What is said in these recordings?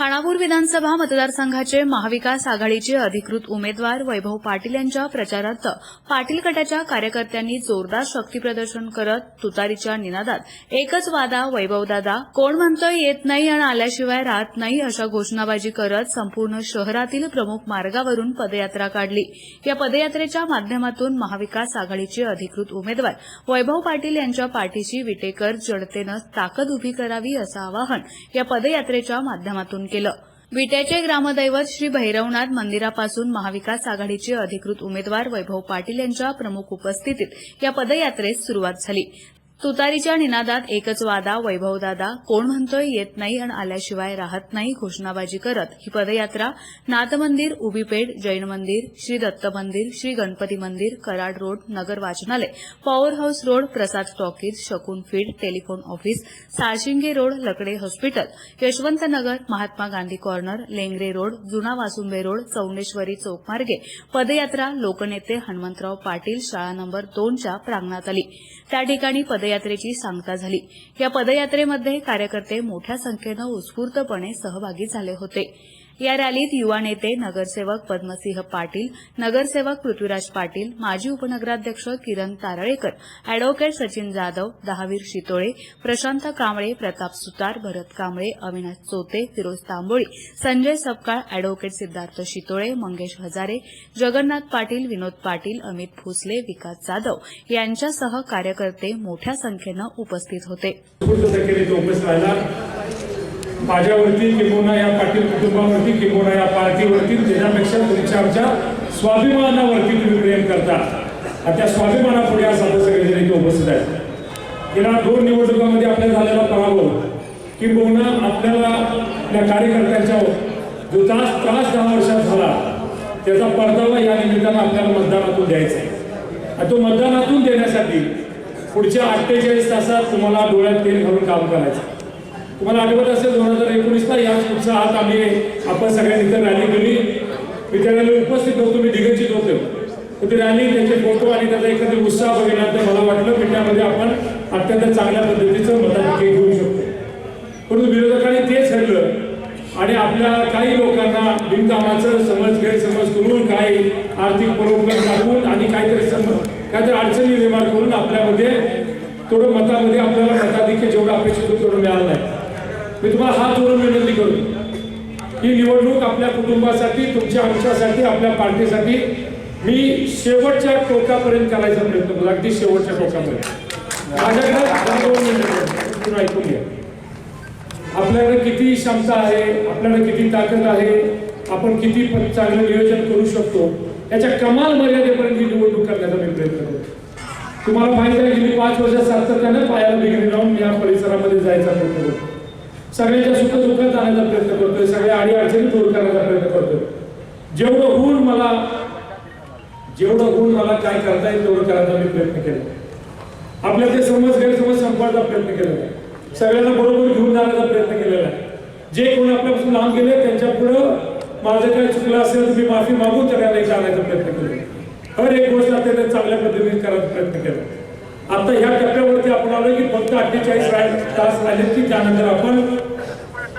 खानापूर विधानसभा मतदारसंघाचे महाविकास आघाडीचे अधिकृत उमेदवार वैभव पाटील यांच्या प्रचारार्थ पाटील गटाच्या कार्यकर्त्यांनी जोरदार शक्तीप्रदर्शन करत तुतारीच्या निनादात एकच वादा वैभवदादा कोण म्हणतोय येत नाही आणि आल्याशिवाय राहत नाही अशा घोषणाबाजी करत संपूर्ण शहरातील प्रमुख मार्गावरून पदयात्रा काढली. या पदयात्रेच्या माध्यमातून महाविकास आघाडीचे अधिकृत उमेदवार वैभव पाटील यांच्या पाठीशी विटेकर जडतेनं ताकद उभी करावी असं आवाहन या पदयात्रेच्या माध्यमातून केलं. विट्याचे ग्रामदैवत श्री भैरवनाथ मंदिरापासून महाविकास आघाडीचे अधिकृत उमेदवार वैभव पाटील यांच्या प्रमुख उपस्थितीत या पदयात्रेस सुरुवात झाली. तुतारीच्या निनादात एकच वादा वैभवदादा कोण म्हणतोय येत नाही आणि आल्याशिवाय राहत नाही घोषणाबाजी करत. ही पदयात्रा नाथमंदिर उबीपेठ उभीपेठ जैन मंदिर श्री दत्त मंदिर श्री गणपती मंदिर कराड रोड नगर वाचनालय power house road Prasad talkies Shakun field telephone office Salshinge road Lakade hospital Yashwant Nagar Mahatma Gandhi corner Lengare road जुना वासुंबे रोड चौंडेश्वरी चौक मार्गे. पदयात्रा लोकनेते हनुमंतराव पाटील शाळा नंबर दोनच्या प्रांगणात आली. त्या ठिकाणी पदयात्रेची सांगता झाली. या पदयात्रेमध्ये कार्यकर्ते मोठ्या संख्येनं उत्स्फूर्तपणे सहभागी झाले होते. या रॅलीत युवा नेते नगरसेवक पद्मसिंह पाटील नगरसेवक पृथ्वीराज पाटील माजी उपनगराध्यक्ष किरण तारळेकर अॅडव्होकेट सचिन जाधव दहावीर शितोळे प्रशांत कांबळे प्रताप सुतार भरत कांबळे अविनाश चोते फिरोज तांबोळी संजय सपकाळ अॅडव्होकेट सिद्धार्थ शितोळे मंगेश हजारे जगन्नाथ पाटील विनोद पाटील अमित भोसले विकास जाधव यांच्यासह कार्यकर्ते मोठ्या संख्येनं उपस्थित होते. उत्स्फूर्त या पार्टीवरती त्याच्यापेक्षा तुमच्या आमच्या स्वाभिमानावरती तुम्ही प्रेम करता. आणि त्या स्वाभिमानापुढे आज आपण सगळेजण इथे उपस्थित आहेत. गेल्या दोन निवडणुकांमध्ये आपल्या झालेला पराभव किंबहुना आपल्याला आपल्या कार्यकर्त्यांच्या जो त्रास त्रास दहा वर्षात झाला त्याचा परतावा या निमित्तानं आपल्याला मतदानातून द्यायचा आहे. तो मतदानातून देण्यासाठी पुढच्या अठ्ठेचाळीस तासात तुम्हाला डोळ्यात तेल घालून काम करायचं तुम्हाला आठवत असेल दोन हजार एकोणीसला याच उत्साहात आम्ही आपण सगळ्यांनी इथं रॅली केली. मी त्या उपस्थित नव्हतो मी दिगंचित होतो. तर ती रॅली त्याचे फोटो आणि त्याचा एखादी उत्साह बघितल्यानंतर मला वाटलं पिंड्यामध्ये आपण अत्यंत चांगल्या पद्धतीचं मताधिक्य घेऊ शकतो. परंतु विरोधकांनी तेच ठरलं. आणि आपल्या काही लोकांना बिनकामाचं समज गैरसमज करून काही आर्थिक परोपकार दाखवून आणि काहीतरी समज काहीतरी अडचणी निर्माण करून आपल्यामध्ये थोडं मतामध्ये आपल्याला मताधिक्य जेवढं अपेक्षित होतं तेवढं मिळालं नाही. मी तुम्हाला हात जोडून विनंती करतो ही निवडणूक आपल्या कुटुंबासाठी तुमच्या आमच्यासाठी आपल्या पार्टीसाठी मी शेवटच्या टोकापर्यंत करायचा प्रयत्न करू. अगदी शेवटच्या टोकापर्यंत. माझ्याकडे ऐकून घ्या. आपल्याकडे किती क्षमता आहे आपल्याकडे किती ताकद आहे आपण किती चांगलं नियोजन करू शकतो याच्या कमाल मर्यादेपर्यंत ही निवडणूक करण्याचा मी प्रयत्न करतो तुम्हाला माहिती आहे गेली पाच वर्ष सातत्यानं पायाला बिघडी लावून या परिसरामध्ये जायचा प्रयत्न करतो सगळ्यांच्या सुख दुःखात आणण्याचा प्रयत्न करतोय सगळ्या आडी अडचणी दूर करण्याचा प्रयत्न करतोय. जेवढं होऊन मला जेवढं होऊन मला काय करता येईल तेवढं करायचा मी प्रयत्न केला. आपल्या ते समज गैरसमज संपवायचा प्रयत्न केलेला आहे सगळ्यांना बरोबर घेऊन जाण्याचा प्रयत्न केलेला आहे. जे कोणी आपल्यापासून लांब गेले त्यांच्या पुढं माझं काय चुकलं असेल तर मी माफी मागू तर इथे आणायचा प्रयत्न केला. हर एक गोष्ट अत्यंत चांगल्या पद्धतीने करायचा प्रयत्न केला. आता ह्या टप्प्यावरती आपण आलो की फक्त अठ्ठेचाळीस तास राहिले की त्यानंतर आपण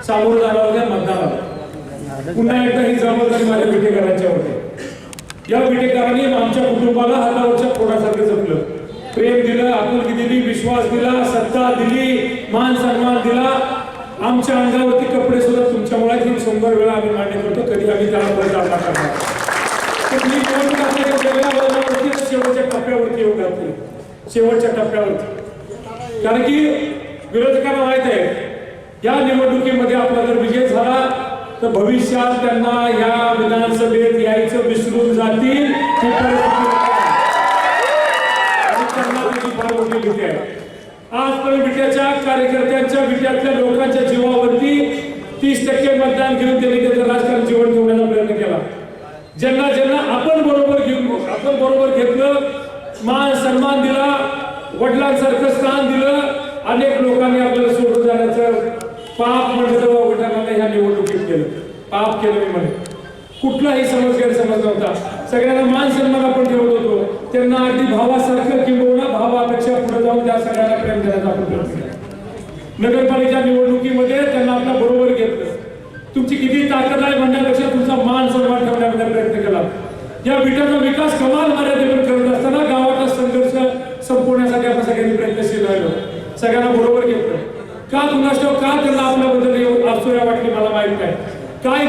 सामोरं जाणार होत्या मतदानाला पुन्हा एकदा ही जबाबदारी माझ्या विटेकरांच्या होती या विटेकरांनी आमच्या कुटुंबाला हातावरच्या पोटासारखं जपलं. प्रेम दिलं आपुलकी दिली विश्वास दिला सत्ता दिली मान सन्मान दिला. आमच्या अंगावरती कपडे सुद्धा तुमच्यामुळे तीन शंभर वेळा आम्ही मान्य करतो. कधी आम्ही त्याला परत करणार तर शेवटच्या टप्प्यावरती येऊ घातली. शेवटच्या टप्प्यावरती कारण की विरोधकांना माहीत आहे. या निवडणुकीमध्ये आपला जर विजय झाला तर भविष्यात त्यांना या विधानसभेत यायचं विसरून जातील ही परिस्थिती आजपर्यंत विट्याच्या कार्यकर्त्यांच्या विट्यातल्या लोकांच्या जीवावरती तीस टक्के मतदान घेऊन त्यांनी त्याचं राजकारण जीवन ठेवण्याचा प्रयत्न केला. ज्यांना ज्यांना आपण बरोबर घेऊन आपण बरोबर घेतलं मान सन्मान दिला वडिलांसारखं स्थान दिलं. अनेक लोकांनी आपल्याला सोडून जाण्याचं पाप म्हणलं वडिलांना ह्या निवडणुकीत केलं. पाप केलं मी म्हणे. कुठलाही समज गैरसमज नव्हता. सगळ्यांना मान सन्मान आपण ठेवत होतो. त्यांना अगदी भावासारखं किंवा भावापेक्षा पुढे जाऊन त्या सगळ्यांना प्रेम देण्याचा आपण प्रयत्न केला. नगरपालिका निवडणुकीमध्ये त्यांना आपल्या बरोबर घेतलं. तुमची किती ताकद आहे म्हणण्यापेक्षा तुमचा मान सन्मान ठेवण्यामध्ये प्रयत्न केला. या बिटाचा विकास कमाल मर्यादेवर करत असताना गावाचा संघर्ष संपवण्यासाठी आपण सगळ्यांनी प्रयत्नशील राहिलो सगळ्यांना बरोबर घेतलं का कुणाष्टव का त्यांना आपल्याबद्दल एवढं असूया वाटली मला माहीत नाही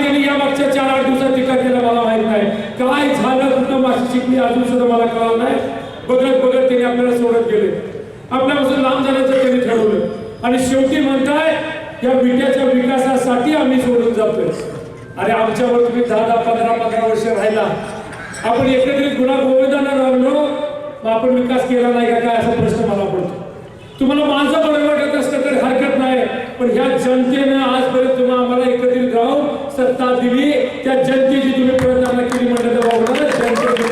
गेली या मागच्या चार आठ दिवसात टीका मला माहीत नाही. काय झालं कुठं माशी शिकली अजून सुद्धा मला कळलं नाही. बघत बघत त्यांनी आपल्याला सोडत गेले. आपल्यापासून लांब जाण्याचं त्यांनी ठरवलं. आणि शेवटी म्हणताय या विट्याच्या विकासासाठी आम्ही सोडून जातोय. अरे आमच्यावर तुम्ही दहा दहा पंधरा पंधरा वर्ष राहिला. आपण एकत्रित गुन्हा गोविंदांना राहिलो मग आपण विकास केला नाही का काय असा प्रश्न मला पडतो. तुम्हाला माझं बरं वाटत असतं तर हरकत नाही पण ह्या जनतेनं आजपर्यंत तुम्हाला दिली त्या जनतेची तुम्ही प्रतारणा केली म्हणलं तर बाबा जनतेची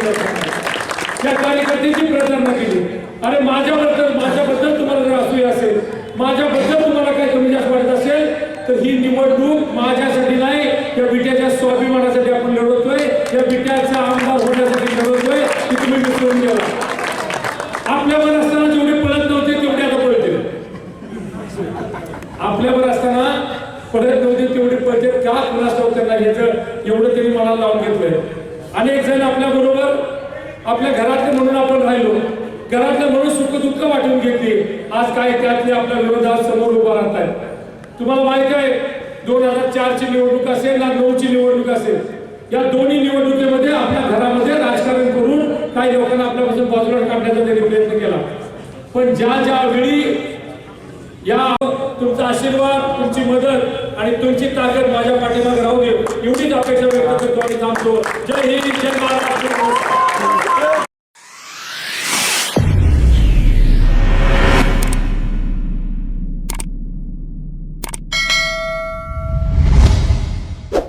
त्या कार्यकर्त्याची प्रतारणा केली. अरे माझ्याबद्दल माझ्याबद्दल तुम्हाला जर असूया असेल माझ्याबद्दल तुम्हाला काही कमी जास्त वाटत असेल तर ही निवडणूक माझ्यासाठी नाही या बिट्याच्या स्वाभिमानासाठी आपण लढवतोय या बिट्याचा आमदार होण्यासाठी लढवतोय की तुम्ही विसरून गेला. आपल्यावर असताना जेवढे पळत नव्हते तेवढे आता पळते आपल्यावर असताना पळत नव्हते तेवढे पळते का? कुणास एवढं त्यांनी मला लावून घेतलंय. अनेक जण आपल्या बरोबर आपल्या घरातले म्हणून आपण राहिलो. घरातले म्हणून सुख दुःख वाटून घेतली. आज काय त्यातले आपल्या विरोधात समोर उभा राहत आहेत. तुम्हाला माहीत आहे दोन हजार चारची निवडणूक असेल ना नऊची निवडणूक असेल या दोन्ही निवडणुकीमध्ये आपल्या घरामध्ये राजकारण करून काही लोकांना आपल्यापासून बाजूला काढण्याचा त्यांनी प्रयत्न केला. पण ज्या ज्या वेळी या तुमचा आशीर्वाद तुमची मदत आणि तुमची ताकद माझ्या पाठीमागे राहू दे अपेक्षा व्यक्त करतो आणि थांबतो जय हिंद जय महाराष्ट्र